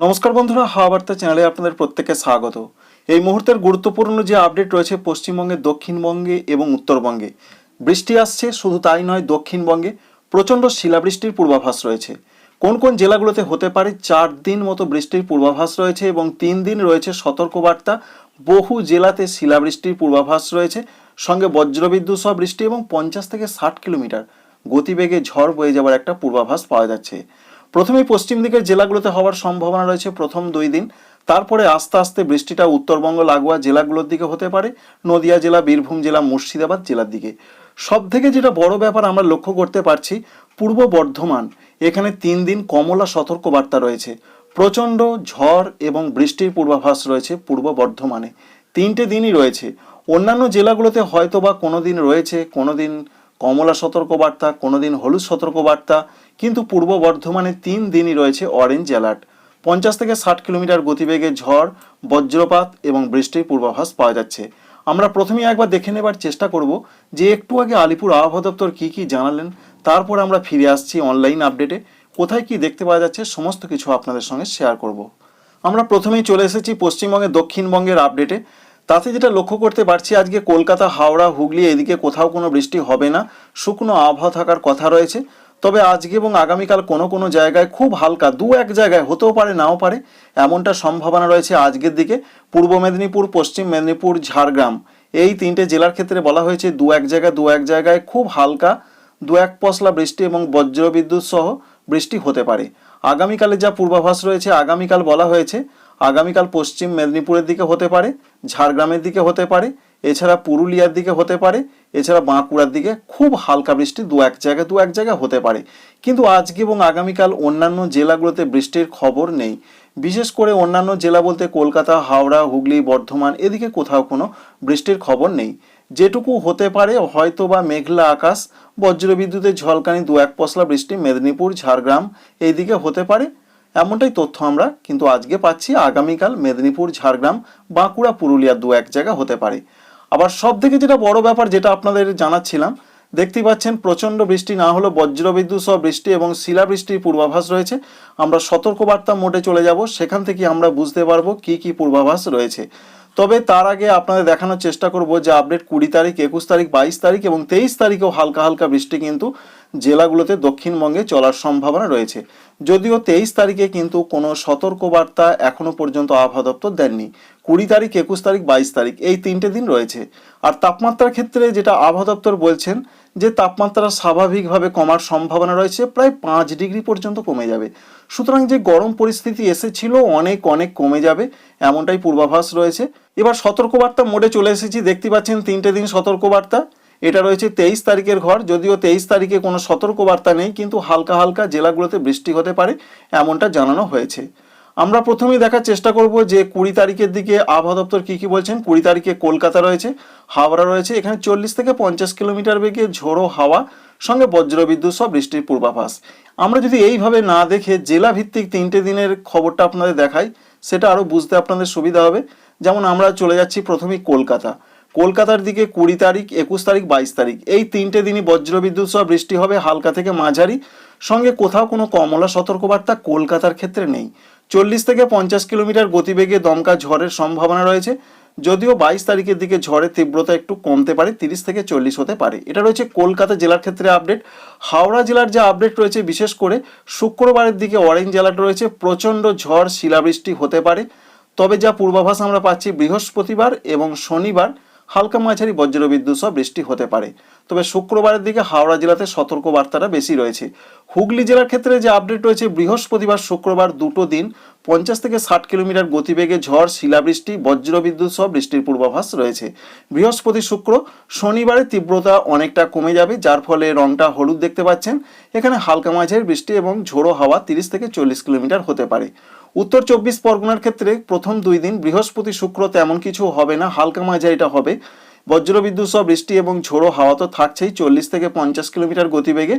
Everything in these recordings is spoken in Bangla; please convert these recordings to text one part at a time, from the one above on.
নমস্কার বন্ধুরা, হাওয়া বার্তা চ্যানেলে আপনাদের প্রত্যেককে স্বাগত। এই মুহূর্তের গুরুত্বপূর্ণ যে আপডেট রয়েছে পশ্চিমবঙ্গে, দক্ষিণবঙ্গে এবং উত্তরবঙ্গে, বৃষ্টি আসছে, শুধু তাই নয়, দক্ষিণবঙ্গে প্রচণ্ড শিলাবৃষ্টির পূর্বাভাস রয়েছে। কোন কোন জেলাগুলোতে হতে পারে চার দিন মতো বৃষ্টির পূর্বাভাস রয়েছে এবং তিন দিন রয়েছে সতর্কবার্তা, বহু জেলাতে শিলাবৃষ্টির পূর্বাভাস রয়েছে, সঙ্গে বজ্রবিদ্যুৎ সহ বৃষ্টি এবং পঞ্চাশ থেকে ষাট কিলোমিটার গতিবেগে ঝড় বয়ে যাওয়ার একটা পূর্বাভাস পাওয়া যাচ্ছে। প্রথমেই পশ্চিম দিকের জেলাগুলোতে হওয়ার সম্ভাবনা রয়েছে প্রথম দুই দিন। তারপরে আস্তে আস্তে বৃষ্টিটা উত্তরবঙ্গ, লাগোয়া জেলাগুলোর দিকে হতে পারে। নদিয়া জেলা, বীরভূম জেলা, মুর্শিদাবাদ জেলার দিকে। সব থেকে যেটা বড় ব্যাপার আমরা লক্ষ্য করতে পারছি, পূর্ব বর্ধমান, এখানে তিন দিন কমলা সতর্কবার্তা রয়েছে। প্রচণ্ড ঝড় এবং বৃষ্টির পূর্বাভাস রয়েছে পূর্ব বর্ধমানে। তিনটে দিনই রয়েছে। অন্যান্য জেলাগুলোতে হয়তো বা কোনো দিন রয়েছে কোনো দিন কমলা সতর্কবার্তা কোনো দিন হলুদ সতর্কবার্তা, কিন্তু পূর্ব বর্ধমানে তিন দিনই রয়েছে অরেঞ্জ অ্যালার্ট পঞ্চাশ থেকে ষাট কিলোমিটার গতিবেগে ঝড়, বজ্রপাত এবং বৃষ্টির পূর্বাভাস পাওয়া যাচ্ছে। আমরা প্রথমেই একবার দেখে নেবার চেষ্টা করব যে একটু আগে আলিপুর আবহাওয়া দপ্তর কী কী জানালেন, তারপর আমরা ফিরে আসছি অনলাইন আপডেটে কোথায় কি দেখতে পাওয়া যাচ্ছে, সমস্ত কিছু আপনাদের সঙ্গে শেয়ার করব। আমরা প্রথমেই চলে এসেছি পশ্চিমবঙ্গে দক্ষিণবঙ্গের আপডেটে তাতে যেটা লক্ষ্য করতে পারছি, আজকে কলকাতা, হাওড়া, হুগলি এদিকে কোথাও কোনো বৃষ্টি হবে না। শুকনো আবহাওয়া থাকার কথা রয়েছে। তবে আজকে এবং আগামীকাল কোনো কোনো জায়গায় খুব হালকা, দু এক জায়গায় হতেও পারে, নাও পারে, এমনটা সম্ভাবনা রয়েছে আজকের দিকে। পূর্ব মেদিনীপুর, পশ্চিম মেদিনীপুর, ঝাড়গ্রাম এই তিনটে জেলার ক্ষেত্রে বলা হয়েছে দু এক জায়গায়, দু এক জায়গায় খুব হালকা, দু এক পশলা বৃষ্টি এবং বজ্রবিদ্যুৎ সহ বৃষ্টি হতে পারে। আগামীকালে যা পূর্বাভাস রয়েছে, আগামীকাল বলা হয়েছে আগামীকাল পশ্চিম মেদিনীপুরের দিকে হতে পারে, ঝাড়গ্রামের দিকে হতে পারে, এছাড়া পুরুলিয়ার দিকে হতে পারে, এছাড়া বাঁকুড়ার দিকে খুব হালকা বৃষ্টি দু এক জায়গায় দু এক জায়গায় হতে পারে। কিন্তু আজকে এবং আগামীকাল অন্যান্য জেলাগুলোতে বৃষ্টির খবর নেই। বিশেষ করে অন্যান্য জেলা বলতে কলকাতা, হাওড়া, হুগলি, বর্ধমান, এদিকে কোথাও কোনো বৃষ্টির খবর নেই। যেটুকু হতে পারে হয়তো বা মেঘলা আকাশ, বজ্রবিদ্যুতের ঝলকানি দু এক পশলা বৃষ্টি মেদিনীপুর, ঝাড়গ্রাম, এইদিকে হতে পারে। এমনটাই তথ্য আমরা কিন্তু আজকে পাচ্ছি আগামীকাল মেদিনীপুর, ঝাড়গ্রাম, বাঁকুড়া, পুরুলিয়া দু এক জায়গা হতে পারে। আবার সব থেকে যেটা বড় ব্যাপার যেটা আপনাদের জানাচ্ছিলাম দেখতেই পাচ্ছেন প্রচণ্ড বৃষ্টি না হলেও বজ্রবিদ্যুৎ সহ বৃষ্টি এবং শিলাবৃষ্টির পূর্বাভাস রয়েছে। আমরা সতর্কবার্তা মোটে চলে যাব, সেখান থেকে আমরা বুঝতে পারব কি কি পূর্বাভাস রয়েছে। তবে তার আগে আপনাদের দেখানোর চেষ্টা করব যে আপডেট কুড়ি তারিখ, একুশ তারিখ, বাইশ তারিখ এবং তেইশ তারিখেও হালকা হালকা বৃষ্টি কিন্তু জেলাগুলোতে দক্ষিণবঙ্গে চলার সম্ভাবনা রয়েছে। যদিও তেইশ তারিখে কিন্তু কোনো সতর্কবার্তা এখনও পর্যন্ত আবহাওয়া দপ্তর দেননি। কুড়ি তারিখ, একুশ তারিখ, বাইশ তারিখ এই তিনটে দিন রয়েছে। আর তাপমাত্রার ক্ষেত্রে যেটা আবহাওয়া দপ্তর বলছেন যে তাপমাত্রা স্বাভাবিকভাবে কমার সম্ভাবনা রয়েছে, প্রায় পাঁচ ডিগ্রি পর্যন্ত কমে যাবে। সুতরাং যে গরম পরিস্থিতি এসেছিল, অনেক অনেক কমে যাবে, এমনটাই পূর্বাভাস রয়েছে। এবার সতর্কবার্তা মোডে চলে এসেছি, দেখতে পাচ্ছেন তিনটে দিন সতর্কবার্তা। এটা রয়েছে তেইশ তারিখের ঘর, যদিও তেইশ তারিখে কোনো সতর্কবার্তা নেই, কিন্তু হালকা হালকা জেলাগুলোতে বৃষ্টি হতে পারে, এমনটা জানানো হয়েছে। আমরা প্রথমেই দেখার চেষ্টা করব যে কুড়ি তারিখের দিকে আবহাওয়া দপ্তর কী কী বলছেন। কুড়ি তারিখে কলকাতা রয়েছে, হাওড়া রয়েছে, এখানে চল্লিশ থেকে পঞ্চাশ কিলোমিটার বেগে ঝোড়ো হাওয়া, সঙ্গে বজ্রবিদ্যুৎ সহ বৃষ্টির পূর্বাভাস। আমরা যদি এইভাবে না দেখে জেলা ভিত্তিক তিনটে দিনের খবরটা আপনাদের দেখাই, সেটা আরও বুঝতে আপনাদের সুবিধা হবে। যেমন আমরা চলে যাচ্ছি প্রথমেই কলকাতা। কলকাতার দিকে কুড়ি তারিখ, একুশ তারিখ, বাইশ তারিখ। এই তিনটে দিনই বজ্রবিদ্যুৎ সহ বৃষ্টি হবে হালকা থেকে মাঝারি। সঙ্গে কোথাও কোনো কমলা সতর্কবার্তা কলকাতার ক্ষেত্রে নেই। চল্লিশ থেকে পঞ্চাশ কিলোমিটার গতিবেগে দমকা ঝড়ের সম্ভাবনা রয়েছে। যদিও বাইশ তারিখের দিকে ঝড়ের তীব্রতা একটু কমতে পারে, তিরিশ থেকে চল্লিশ হতে পারে। এটা রয়েছে কলকাতা জেলার ক্ষেত্রে আপডেট। হাওড়া জেলার যে আপডেট রয়েছে, বিশেষ করে শুক্রবারের দিকে অরেঞ্জ জেলাটা রয়েছে। প্রচণ্ড ঝড়, শিলাবৃষ্টি হতে পারে। তবে যা পূর্বাভাস আমরা পাচ্ছি বৃহস্পতিবার এবং শনিবার হালকা মাঝারি বজ্রবিদ্যুৎ সহ বৃষ্টি হতে পারে। তবে শুক্রবারের দিকে হাওড়া জেলাতে সতর্ক বার্তাটা বেশি রয়েছে। হুগলি জেলার ক্ষেত্রে যে আপডেট রয়েছে, বৃহস্পতিবার শুক্রবার দুটো দিন পঞ্চাশ থেকে ষাট কিলোমিটার গতিবেগে ঝড়, শিলাবৃষ্টি, বজ্রবিদ্যুৎ সহ বৃষ্টির পূর্বাভাস রয়েছে। বৃহস্পতি শুক্র, শনিবারে তীব্রতা অনেকটা কমে যাবে, যার ফলে রংটা হলুদ দেখতে পাচ্ছেন। এখানে হালকা মাঝের বৃষ্টি এবং ঝোড়ো হাওয়া তিরিশ থেকে চল্লিশ কিলোমিটার হতে পারে। উত্তর চব্বিশ পরগনার ক্ষেত্রে প্রথম দুই দিন বৃহস্পতি শুক্র তেমন কিছু হবে না, হালকা মাঝারিটা হবে। বজ্রবিদ্যুৎ সহ বৃষ্টি এবং ঝোড়ো হাওয়া তো থাকছেই, চল্লিশ থেকে পঞ্চাশ কিলোমিটার গতিবেগে।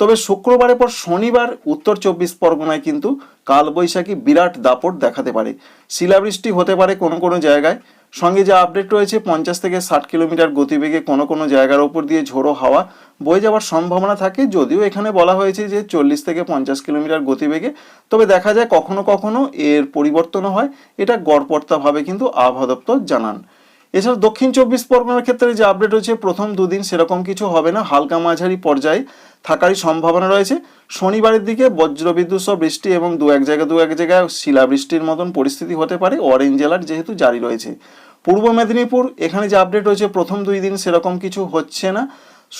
তবে শুক্রবারের পর শনিবার উত্তর চব্বিশ পরগনায় কিন্তু কালবৈশাখী বিরাট দাপট দেখাতে পারে। শিলাবৃষ্টি হতে পারে কোনো কোনো জায়গায়। সঙ্গে যে আপডেট রয়েছে, পঞ্চাশ থেকে ষাট কিলোমিটার গতিবেগে কোনো কোনো জায়গার ওপর দিয়ে ঝোড়ো হাওয়া বয়ে যাওয়ার সম্ভাবনা থাকে, যদিও এখানে বলা হয়েছে যে চল্লিশ থেকে পঞ্চাশ কিলোমিটার গতিবেগে। তবে দেখা যায় কখনো কখনো এর পরিবর্তনও হয়, এটা গড়পড়তাভাবে কিন্তু আবহাওয়া দপ্তর জানান। এছাড়া দক্ষিণ চব্বিশ পরগনার ক্ষেত্রে যে আপডেট হয়েছে প্রথম দুদিন সেরকম কিছু হবে না। হালকা মাঝারি পর্যায়ে থাকারই সম্ভাবনা রয়েছে। শনিবারের দিকে বজ্রবিদ্যুৎ সহ বৃষ্টি এবং দু এক জায়গায় দু এক জায়গায় শিলাবৃষ্টির মতন পরিস্থিতি হতে পারে। অরেঞ্জ অ্যালার্ট যেহেতু জারি রয়েছে। পূর্ব মেদিনীপুর, এখানে যে আপডেট হয়েছে প্রথম দুই দিন সেরকম কিছু হচ্ছে না।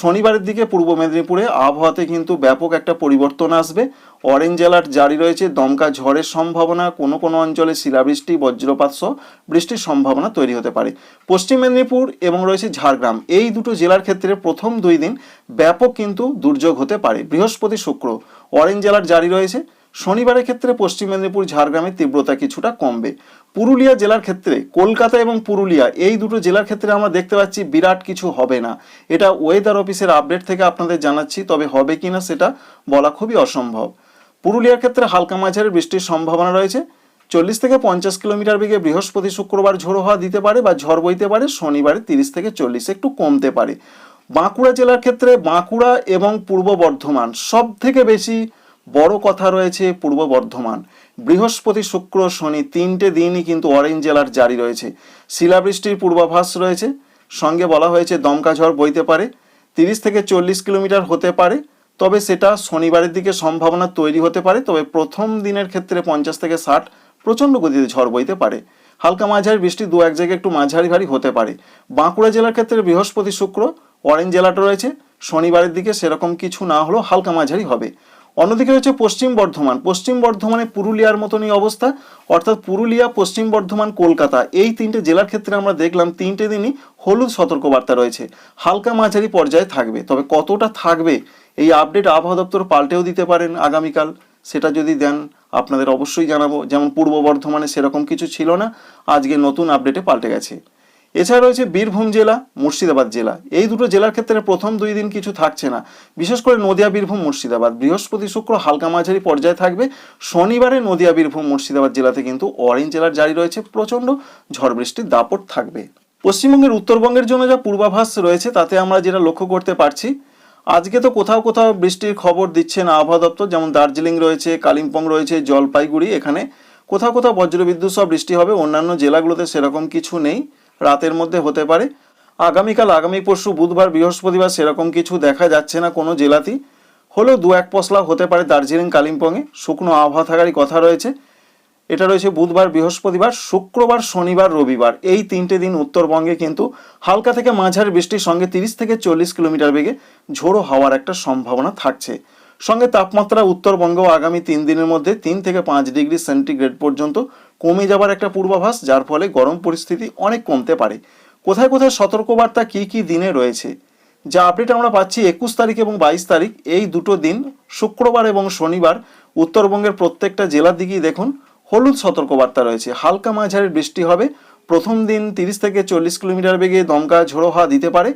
শনিবারের দিকে পূর্ব মেদিনীপুরে আবহাওয়াতে কিন্তু ব্যাপক একটা পরিবর্তন আসবে। অরেঞ্জ অ্যালার্ট জারি রয়েছে, দমকা ঝড়ের সম্ভাবনা, কোনো কোনো অঞ্চলে শিলাবৃষ্টি, বজ্রপাত সহ বৃষ্টির সম্ভাবনা তৈরি হতে পারে। পশ্চিম মেদিনীপুর এবং রয়েছে ঝাড়গ্রাম, এই দুটো জেলার ক্ষেত্রে প্রথম দুই দিন ব্যাপক কিন্তু দুর্যোগ হতে পারে। বৃহস্পতি শুক্র অরেঞ্জ অ্যালার্ট জারি রয়েছে শনিবারের ক্ষেত্রে পশ্চিম মেদিনীপুর, ঝাড়গ্রামের তীব্রতা কিছুটা কমবে। পুরুলিয়া জেলার ক্ষেত্রে কলকাতা এবং পুরুলিয়া, এই দুটো জেলার ক্ষেত্রে আমরা দেখতে পাচ্ছি বিরাট কিছু হবে না। এটা ওয়েদার অফিসের আপডেট থেকে আপনাদের জানাচ্ছি, তবে হবে কিনা সেটা বলা খুবই অসম্ভব। পুরুলিয়ার ক্ষেত্রে হালকা মাঝারি বৃষ্টির সম্ভাবনা রয়েছে। চল্লিশ থেকে পঞ্চাশ কিলোমিটার বেগে বৃহস্পতি, শুক্রবার ঝোড়ো হওয়া দিতে পারে বা ঝড় বইতে পারে, শনিবারে তিরিশ থেকে চল্লিশ একটু কমতে পারে। বাঁকুড়া জেলার ক্ষেত্রে বাঁকুড়া এবং পূর্ব বর্ধমান সব থেকে বেশি বড় কথা রয়েছে পূর্ব বর্ধমান। বৃহস্পতি শুক্র শনি তিনটে দিনই কিন্তু অরেঞ্জ জেলার জারি রয়েছে। শিলাবৃষ্টির পূর্বাভাস রয়েছে। সঙ্গে বলা হয়েছে দমকা ঝড় বইতে পারে। তিরিশ থেকে চল্লিশ কিলোমিটার হতে পারে। তবে সেটা শনিবারের দিকে সম্ভাবনা তৈরি হতে পারে। তবে প্রথম দিনের ক্ষেত্রে পঞ্চাশ থেকে ষাট প্রচণ্ড গতিতে ঝড় বইতে পারে। হালকা মাঝারি বৃষ্টি দু এক জায়গায় একটু মাঝারি ভারী হতে পারে। বাঁকুড়া জেলার ক্ষেত্রে বৃহস্পতি শুক্র অরেঞ্জ জেলাটা রয়েছে। শনিবারের দিকে সেরকম কিছু না হলেও হালকা মাঝারি হবে। অন্যদিকে রয়েছে পশ্চিম বর্ধমান। পশ্চিম বর্ধমানে পুরুলিয়ার মতনই অবস্থা। অর্থাৎ পুরুলিয়া, পশ্চিম বর্ধমান, কলকাতা এই তিনটে জেলার ক্ষেত্রে আমরা দেখলাম তিনটে দিনই হলুদ সতর্কবার্তা রয়েছে। হালকা মাঝারি পর্যায়ে থাকবে। তবে কতটা থাকবে এই আপডেট আবহাওয়া দপ্তর পাল্টেও দিতে পারেন আগামীকাল। সেটা যদি দেন, আপনাদের অবশ্যই জানাব। যেমন পূর্ব বর্ধমানে সেরকম কিছু ছিল না। আজকে নতুন আপডেটে পাল্টে গেছে। এছাড়া রয়েছে বীরভূম জেলা, মুর্শিদাবাদ জেলা। এই দুটো জেলার ক্ষেত্রে প্রথম দুই দিন কিছু থাকছে না। বিশেষ করে নদিয়া, বীরভূম, মুর্শিদাবাদ। বৃহস্পতি, শুক্র, হালকা মাঝারি পর্যায়ে থাকবে। শনিবারে নদিয়া, বীরভূম, মুর্শিদাবাদ জেলাতে কিন্তু অরেঞ্জ জেলার জারি রয়েছে। প্রচণ্ড ঝড় বৃষ্টির দাপট থাকবে। পশ্চিমবঙ্গের উত্তরবঙ্গের জন্য যা পূর্বাভাস রয়েছে, তাতে আমরা যেটা লক্ষ্য করতে পারছি, আজকে তো কোথাও কোথাও বৃষ্টির খবর দিচ্ছেন আবহাওয়া দপ্তর, যেমন দার্জিলিং রয়েছে, কালিম্পং রয়েছে, জলপাইগুড়ি, এখানে কোথাও কোথাও বজ্রবিদ্যুৎ সহ বৃষ্টি হবে, অন্যান্য জেলাগুলোতে সেরকম কিছু নেই। রাতের মধ্যে হতে পারে। আগামীকাল, আগামী পরশু, বুধবার, বৃহস্পতিবার সেরকম কিছু দেখা যাচ্ছে না কোনো জেলাতেই। হলেও দু এক পশলা হতে পারে দার্জিলিং, কালিম্পংয়ে। শুকনো আবহাওয়া থাকারই কথা রয়েছে। এটা রয়েছে বুধবার, বৃহস্পতিবার, শুক্রবার, শনিবার, রবিবার। এই তিনটে দিন উত্তরবঙ্গে কিন্তু হালকা থেকে মাঝারি বৃষ্টির সঙ্গে তিরিশ থেকে চল্লিশ কিলোমিটার বেগে ঝোড়ো হওয়ার একটা সম্ভাবনা থাকছে। সঙ্গে তাপমাত্রা উত্তরবঙ্গেও আগামী তিন দিনের মধ্যে তিন থেকে পাঁচ ডিগ্রি সেন্টিগ্রেড পর্যন্ত কমে যাবার একটা পূর্বাভাস, যার ফলে গরম পরিস্থিতি অনেক কমতে পারে। কোথায় কোথায় সতর্কবার্তা কী কী দিনে রয়েছে? যা আপডেট আমরা পাচ্ছি একুশ তারিখ এবং বাইশ তারিখ, এই দুটো দিন, শুক্রবার এবং শনিবার, উত্তরবঙ্গের প্রত্যেকটা জেলার দিকেই দেখুন, হলুদ সতর্কবার্তা রয়েছে। হালকা মাঝারি বৃষ্টি হবে। প্রথম দিন তিরিশ থেকে চল্লিশ কিলোমিটার বেগে দমকা ঝোড়ো হাওয়া দিতে পারে।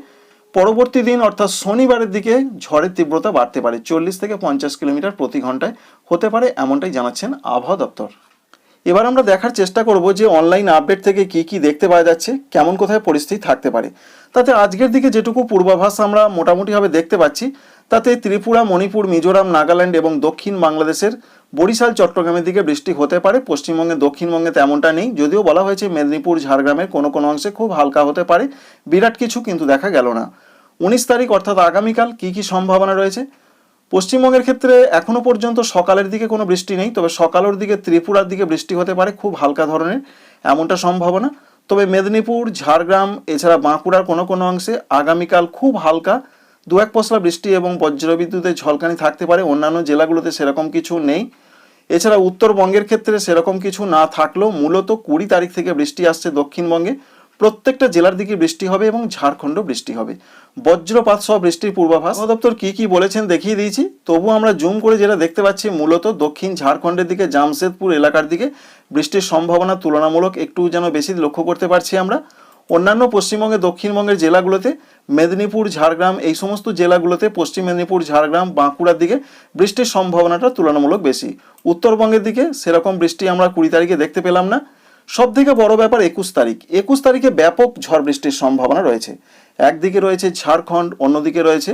পরবর্তী দিন, অর্থাৎ শনিবারের দিকে ঝড়ের তীব্রতা বাড়তে পারে। চল্লিশ থেকে পঞ্চাশ কিলোমিটার প্রতি ঘন্টায় হতে পারে, এমনটাই জানাচ্ছেন আবহাওয়া দপ্তর। এবার আমরা দেখার চেষ্টা করব যে অনলাইন আপডেট থেকে কি কি দেখতে পাওয়া যাচ্ছে, কেমন কোথায় পরিস্থিতি থাকতে পারে। তাতে আজকের দিকে যেটুকু পূর্বাভাস আমরা মোটামুটিভাবে দেখতে পাচ্ছি, তাতে ত্রিপুরা, মণিপুর, মিজোরাম, নাগাল্যান্ড এবং দক্ষিণ বাংলাদেশের বরিশাল, চট্টগ্রামের দিকে বৃষ্টি হতে পারে। পশ্চিমবঙ্গে, দক্ষিণবঙ্গে তেমনটা নেই, যদিও বলা হয়েছে মেদিনীপুর, ঝাড়গ্রামের কোনো কোনো অংশে খুব হালকা হতে পারে। বিরাট কিছু কিন্তু দেখা গেল না। উনিশ তারিখ অর্থাৎ আগামীকাল কি কি সম্ভাবনা রয়েছে? পশ্চিমবঙ্গের ক্ষেত্রে এখনও পর্যন্ত সকালের দিকে কোনো বৃষ্টি নেই, তবে সকালের দিকে ত্রিপুরার দিকে বৃষ্টি হতে পারে খুব হালকা ধরনের, এমনটা সম্ভাবনা। তবে মেদিনীপুর, ঝাড়গ্রাম, এছাড়া বাঁকুড়ার কোনো কোনো অংশে আগামীকাল খুব হালকা, দু এক পশলা বৃষ্টি এবং বজ্রবিদ্যুতের ঝলকানি থাকতে পারে, অন্যান্য জেলাগুলোতে সেরকম কিছু নেই। এছাড়া উত্তরবঙ্গের ক্ষেত্রে সেরকম কিছু না থাকলেও মূলত কুড়ি তারিখ থেকে বৃষ্টি আসছে দক্ষিণবঙ্গে। প্রত্যেকটা জেলার দিকে বৃষ্টি হবে এবং ঝাড়খণ্ড বৃষ্টি হবে। বজ্রপাত সহ বৃষ্টির পূর্বাভাস। দপ্তর কি কি বলেছেন দেখিয়ে দিয়েছি। তবু আমরা জুম করে যেটা দেখতে পাচ্ছি, মূলত দক্ষিণ ঝাড়খণ্ডের দিকে, জামশেদপুর এলাকার দিকে বৃষ্টির সম্ভাবনা তুলনামূলক একটু যেন বেশি লক্ষ্য করতে পারছি আমরা। অন্যান্য পশ্চিমবঙ্গে, দক্ষিণবঙ্গের জেলাগুলোতে, মেদিনীপুর, ঝাড়গ্রাম, এই সমস্ত জেলাগুলোতে পশ্চিম মেদিনীপুর, ঝাড়গ্রাম, বাঁকুড়ার দিকে বৃষ্টির সম্ভাবনাটা তুলনামূলক বেশি। উত্তরবঙ্গের দিকে সেরকম বৃষ্টি আমরা কুড়ি তারিখে দেখতে পেলাম না। সব থেকে বড় ব্যাপার একুশ তারিখ। একুশ তারিখে ব্যাপক ঝড় বৃষ্টির সম্ভাবনা রয়েছে। একদিকে রয়েছে ঝাড়খণ্ড, অন্যদিকে রয়েছে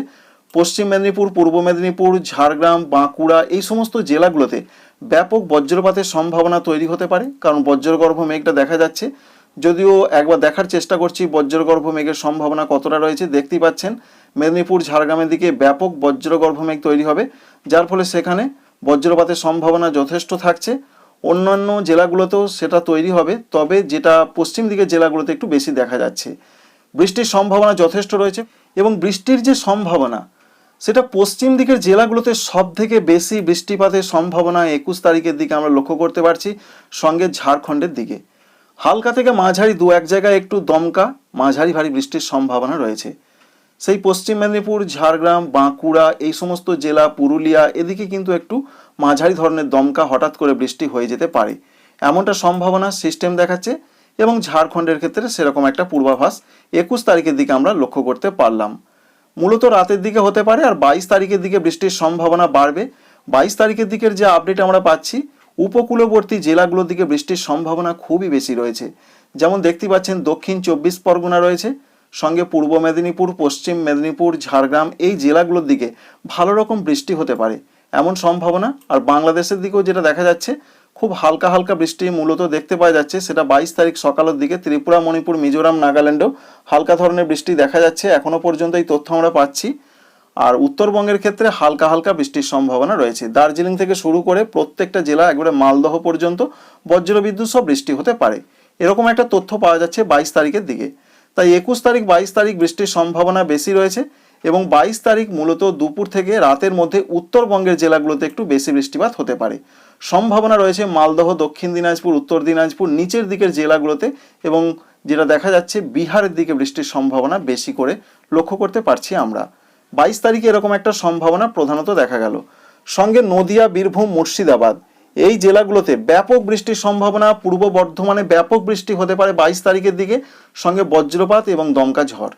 পশ্চিম মেদিনীপুর, পূর্ব মেদিনীপুর, ঝাড়গ্রাম, বাঁকুড়া এই সমস্ত জেলাগুলোতে ব্যাপক বজ্রপাতের সম্ভাবনা তৈরি হতে পারে। কারণ বজ্রগর্ভ মেঘটা দেখা যাচ্ছে। যদিও একবার দেখার চেষ্টা করছি, বজ্রগর্ভ মেঘের সম্ভাবনা কতটা রয়েছে দেখতেই পাচ্ছেন। মেদিনীপুর, ঝাড়গ্রামের দিকে ব্যাপক বজ্রগর্ভ মেঘ তৈরি হবে, যার ফলে সেখানে বজ্রপাতের সম্ভাবনা যথেষ্ট থাকছে। অন্যান্য জেলাগুলোতেও সেটা তৈরি হবে, তবে যেটা পশ্চিম দিকের জেলাগুলোতে একটু বেশি দেখা যাচ্ছে। বৃষ্টির সম্ভাবনা যথেষ্ট রয়েছে এবং বৃষ্টির যে সম্ভাবনা, সেটা পশ্চিম দিকের জেলাগুলোতে সব থেকে বেশি বৃষ্টিপাতের সম্ভাবনা একুশ তারিখের দিকে আমরা লক্ষ্য করতে পারছি, সঙ্গে ঝাড়খণ্ডের দিকে। হালকা থেকে মাঝারি দু এক জায়গায় একটু দমকা, মাঝারি ভারী বৃষ্টির সম্ভাবনা রয়েছে। সেই পশ্চিম মেদিনীপুর, ঝাড়গ্রাম, বাঁকুড়া, এই সমস্ত জেলা, পুরুলিয়া, এদিকে কিন্তু একটু মাঝারি ধরনের দমকা হঠাৎ করে বৃষ্টি হয়ে যেতে পারে। এমনটা সম্ভাবনা সিস্টেম দেখাচ্ছে এবং ঝাড়খণ্ডের ক্ষেত্রে সেরকম একটা পূর্বাভাস একুশ তারিখের দিকে আমরা লক্ষ্য করতে পারলাম। মূলত রাতের দিকে হতে পারে আর বাইশ তারিখের দিকে বৃষ্টির সম্ভাবনা বাড়বে। বাইশ তারিখের দিকের যে আপডেট আমরা পাচ্ছি, উপকূলবর্তী জেলাগুলোর দিকে বৃষ্টির সম্ভাবনা খুবই বেশি রয়েছে। যেমন দেখতে পাচ্ছেন, দক্ষিণ চব্বিশ পরগনা রয়েছে, সঙ্গে পূর্ব মেদিনীপুর, পশ্চিম মেদিনীপুর, ঝাড়গ্রাম এই জেলাগুলোর দিকে ভালো রকম বৃষ্টি হতে পারে। এমন সম্ভাবনা। আর বাংলাদেশের দিকেও যেটা দেখা যাচ্ছে, খুব হালকা হালকা বৃষ্টি মূলত দেখতে পাওয়া যাচ্ছে, সেটা বাইশ তারিখ সকালের দিকে ত্রিপুরা, মণিপুর, মিজোরাম, নাগাল্যান্ডেও হালকা ধরনের বৃষ্টি দেখা যাচ্ছে। এখনও পর্যন্ত এই তথ্য আমরা পাচ্ছি। আর উত্তরবঙ্গের ক্ষেত্রে হালকা হালকা বৃষ্টির সম্ভাবনা রয়েছে। দার্জিলিং থেকে শুরু করে প্রত্যেকটা জেলা একবারে মালদহ পর্যন্ত বজ্রবিদ্যুৎ সহ বৃষ্টি হতে পারে। এরকম একটা তথ্য পাওয়া যাচ্ছে বাইশ তারিখের দিকে। তাই একুশ তারিখ, বাইশ তারিখ বৃষ্টির সম্ভাবনা বেশি রয়েছে। এবং বাইশ তারিখ মূলত দুপুর থেকে রাতের মধ্যে উত্তরবঙ্গের জেলাগুলোতে একটু বেশি বৃষ্টিপাত হতে পারে। সম্ভাবনা রয়েছে মালদহ, দক্ষিণ দিনাজপুর, উত্তর দিনাজপুর, নিচের দিকের জেলাগুলোতে এবং যেটা দেখা যাচ্ছে বিহারের দিকে বৃষ্টির সম্ভাবনা বেশি করে লক্ষ্য করতে পারছি আমরা। বাইশ তারিখে এরকম একটা সম্ভাবনা প্রধানত দেখা গেল। সঙ্গে নদিয়া, বীরভূম, মুর্শিদাবাদ এই জেলাগুলোতে ব্যাপক বৃষ্টির সম্ভাবনা, পূর্ব বর্ধমানে ব্যাপক বৃষ্টি হতে পারে বাইশ তারিখের দিকে। সঙ্গে বজ্রপাত এবং দমকা ঝড়।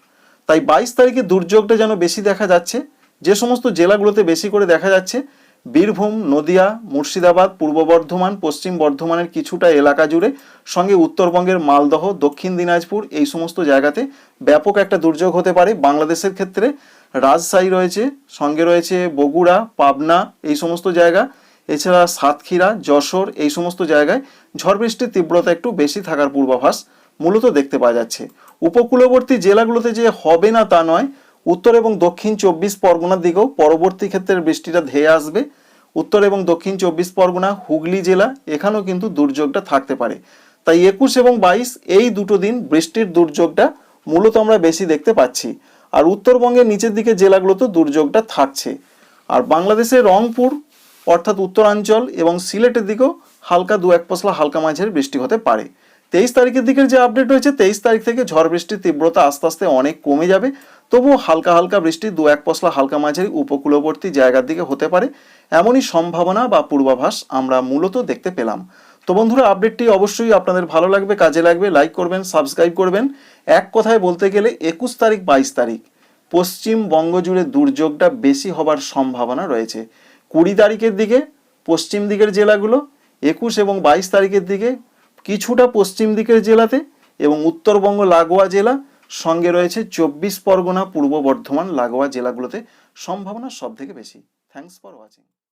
তাই বাইশ তারিখে দুর্যোগটা যেন বেশি দেখা যাচ্ছে, যে সমস্ত জেলাগুলোতে বেশি করে দেখা যাচ্ছে, বীরভূম, নদিয়া, মুর্শিদাবাদ, পূর্ব বর্ধমান, পশ্চিম বর্ধমানের কিছুটা এলাকা জুড়ে, সঙ্গে উত্তরবঙ্গের মালদহ, দক্ষিণ দিনাজপুর, এই সমস্ত জায়গাতে ব্যাপক একটা দুর্যোগ হতে পারে বাংলাদেশের ক্ষেত্রে। রাজশাহী রয়েছে, সঙ্গে রয়েছে বগুড়া, পাবনা, এই সমস্ত জায়গা। এছাড়া সাতক্ষীরা, যশোর, এই সমস্ত জায়গায় ঝড় বৃষ্টির তীব্রতা একটু বেশি থাকার পূর্বাভাস মূলত দেখতে পাওয়া যাচ্ছে। উপকূলবর্তী জেলাগুলোতে যে হবে না তা নয়, উত্তর এবং দক্ষিণ চব্বিশ পরগনার দিকেও পরবর্তী ক্ষেত্রে বৃষ্টিটা ধেয়ে আসবে। উত্তর এবং দক্ষিণ চব্বিশ পরগনা, হুগলি জেলা, এখানেও কিন্তু দুর্যোগটা থাকতে পারে। তাই একুশ এবং বাইশ এই দুটো দিন বৃষ্টির দুর্যোগটা মূলত আমরা বেশি দেখতে পাচ্ছি। আর উত্তরবঙ্গের নিচের দিকে জেলাগুলোতে দুর্যোগটা থাকছে। আর বাংলাদেশের রংপুর, অর্থাৎ উত্তরাঞ্চল এবং সিলেটের দিকেও হালকা দু এক পশলা হালকা মাঝের বৃষ্টি হতে পারে। তেইশ তারিখের দিকের যে আপডেট রয়েছে, তেইশ তারিখ থেকে ঝড় বৃষ্টির তীব্রতা আস্তে আস্তে অনেক কমে যাবে। তবুও হালকা হালকা বৃষ্টি, দু এক পশলা হালকা মাঝারি উপকূলবর্তী জায়গার দিকে হতে পারে। এমনই সম্ভাবনা বা পূর্বাভাস আমরা মূলত দেখতে পেলাম। তো বন্ধুরা আপডেটটি অবশ্যই আপনাদের ভালো লাগবে, কাজে লাগবে লাইক করবেন সাবস্ক্রাইব করবেন। এক কথায় বলতে গেলে একুশ তারিখ, বাইশ তারিখ পশ্চিমবঙ্গ জুড়ে দুর্যোগটা বেশি হবার সম্ভাবনা রয়েছে। কুড়ি তারিখের দিকে পশ্চিম দিকের জেলাগুলো, একুশ এবং বাইশ তারিখের দিকে কিছুটা পশ্চিম দিকের জেলাতে এবং উত্তরবঙ্গ লাগোয়া জেলা, সঙ্গে রয়েছে চব্বিশ পরগনা, পূর্ব বর্ধমান লাগোয়া জেলাগুলোতে সম্ভাবনা সব থেকে বেশি। Thanks for watching